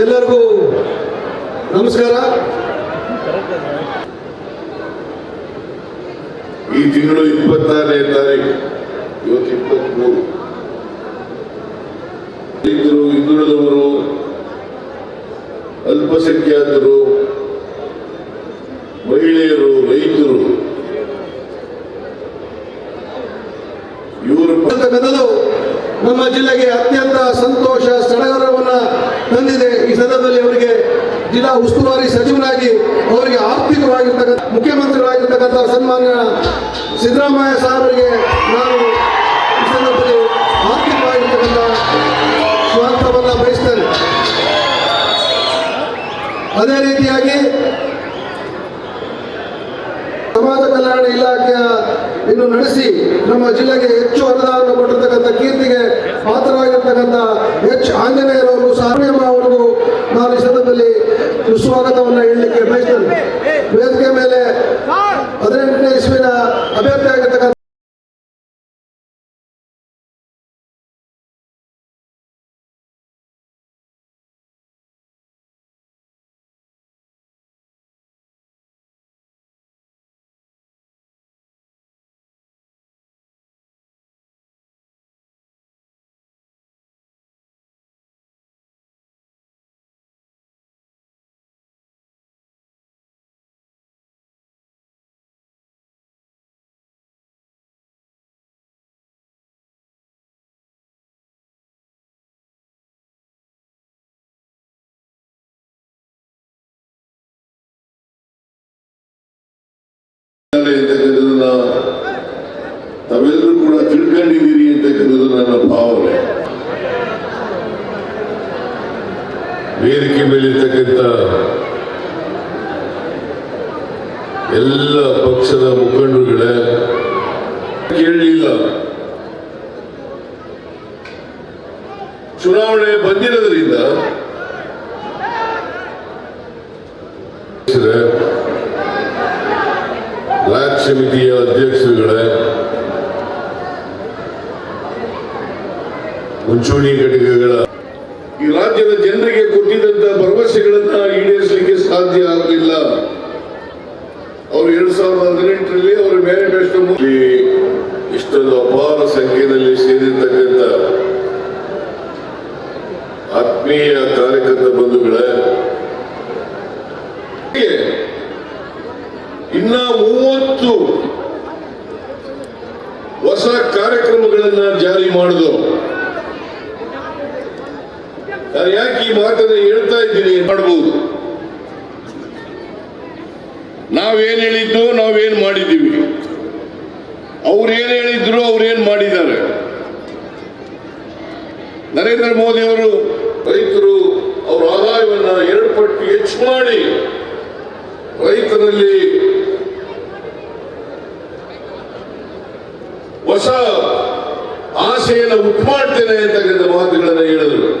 ಎಲ್ಲರಿಗೂ ನಮಸ್ಕಾರ. ಈ ತಿಂಗಳು ಇಪ್ಪತ್ತಾರನೇ ತಾರೀಕು ಇವತ್ತು ಇಪ್ಪತ್ಮೂರು. ಹಿಂದುಳಿದವರು ಅಲ್ಪಸಂಖ್ಯಾತರು ಮಹಿಳೆಯರು ರೈತರು ಇವರು ಕನ್ನಡ ನಮ್ಮ ಜಿಲ್ಲೆಗೆ ಅತ್ಯಂತ ಸಂತೋಷ ಸಡಗರವನ್ನು ತಂದಿದೆ. ಸಂದರ್ಭದಲ್ಲಿ ಅವರಿಗೆ ಜಿಲ್ಲಾ ಉಸ್ತುವಾರಿ ಸಚಿವರಾಗಿ ಅವರಿಗೆ ಆರ್ಥಿಕವಾಗಿರ್ತಕ್ಕಂಥ, ಮುಖ್ಯಮಂತ್ರಿಗಳಾಗಿರ್ತಕ್ಕಂಥ ಸನ್ಮಾನ್ಯ ಸಿದ್ದರಾಮಯ್ಯ ಸಾಹೇಬರಿಗೆ ನಾನು ಈ ಸಂದರ್ಭದಲ್ಲಿ ಆರ್ಥಿಕವಾಗಿರ್ತಕ್ಕಂಥ ಅದೇ ರೀತಿಯಾಗಿ ಸಮಾಜ ಕಲ್ಯಾಣ ಇಲಾಖೆಯ ಇನ್ನು ನಡೆಸಿ ನಮ್ಮ ಜಿಲ್ಲೆಗೆ ಹೆಚ್ಚು ಅನುದಾನ ಕೊಟ್ಟಿರ್ತಕ್ಕಂಥ ಕೀರ್ತಿಗೆ ಪಾತ್ರರಾಗಿರ್ತಕ್ಕಂಥ ಎಚ್ ಆಂಜನೇಯರವರು ಈ ಸಂದರ್ಭದಲ್ಲಿ ಸುಸ್ವಾಗತವನ್ನು ಹೇಳಲಿಕ್ಕೆ ಬಯಸ್ತೇನೆ ವೇದಿಕೆ ಮೇಲೆ ಹದಿನೆಂಟನೇ ಇಸ್ವಿನ ಅಭ್ಯರ್ಥಿ ಆಗಿರ್ತಕ್ಕಂಥ ಅಂತಕ್ಕಂಥದ್ದನ್ನ ತಾವೆಲ್ಲರೂ ಕೂಡ ತಿಳ್ಕೊಂಡಿದ್ದೀರಿ ಅಂತಕ್ಕಂಥದ್ದು ನನ್ನ ಭಾವನೆ ವೇದಿಕೆ ಮೇಲಿರ್ತಕ್ಕಂಥ ಎಲ್ಲ ಪಕ್ಷದ ಮುಖಂಡರುಗಳೇ ಕೇಳಲಿಲ್ಲ ಚುನಾವಣೆ ಬಂದಿರೋದ್ರಿಂದ ಲ್ಯಾಬ್ ಸಮಿತಿಯ ಅಧ್ಯಕ್ಷರುಗಳೇ, ಮುಂಚೂಣಿ ಘಟಕಗಳ ಈ ರಾಜ್ಯದ ಜನರಿಗೆ ಕೊಟ್ಟಿದ್ದಂತ ಭರವಸೆಗಳನ್ನ ಈಡೇರಿಸಲಿಕ್ಕೆ ಸಾಧ್ಯ ಆಗಲಿಲ್ಲ ಅವರು ಎರಡ್ ಸಾವಿರದ ಹದಿನೆಂಟರಲ್ಲಿ ಅವರ ಮ್ಯಾನಿಫೆಸ್ಟೋ ಇಷ್ಟೊಂದು ಅಪಾರ ಸಂಖ್ಯೆಯಲ್ಲಿ ಸೇರಿರ್ತಕ್ಕಂಥ ಆತ್ಮೀಯ ಇನ್ನ ಮೂವತ್ತು ಹೊಸ ಕಾರ್ಯಕ್ರಮಗಳನ್ನ ಜಾರಿ ಮಾಡುದು. ನಾನು ಯಾಕೆ ಈ ಮಾತನ್ನ ಹೇಳ್ತಾ ಇದ್ದೀನಿ ಮಾಡಬಹುದು ನಾವೇನ್ ಹೇಳಿದ್ದು, ನಾವೇನ್ ಮಾಡಿದ್ದೀವಿ. ಅವ್ರೇನ್ ಹೇಳಿದ್ರು ಅವ್ರೇನ್ ಮಾಡಿದ್ದಾರೆ. ನರೇಂದ್ರ ಮೋದಿ ಅವರು ರೈತರು ಅವರ ಆದಾಯವನ್ನ ಎರಡು ಪಟ್ಟು ಹೆಚ್ಚು ಮಾಡಿ ರೈತರಲ್ಲಿ ಹೊಸ ಆಸೆಯನ್ನು ಉಂಟು ಮಾಡ್ತೇನೆ ಅಂತಕ್ಕಂಥ ಮಾತುಗಳನ್ನು ಹೇಳಿದರು.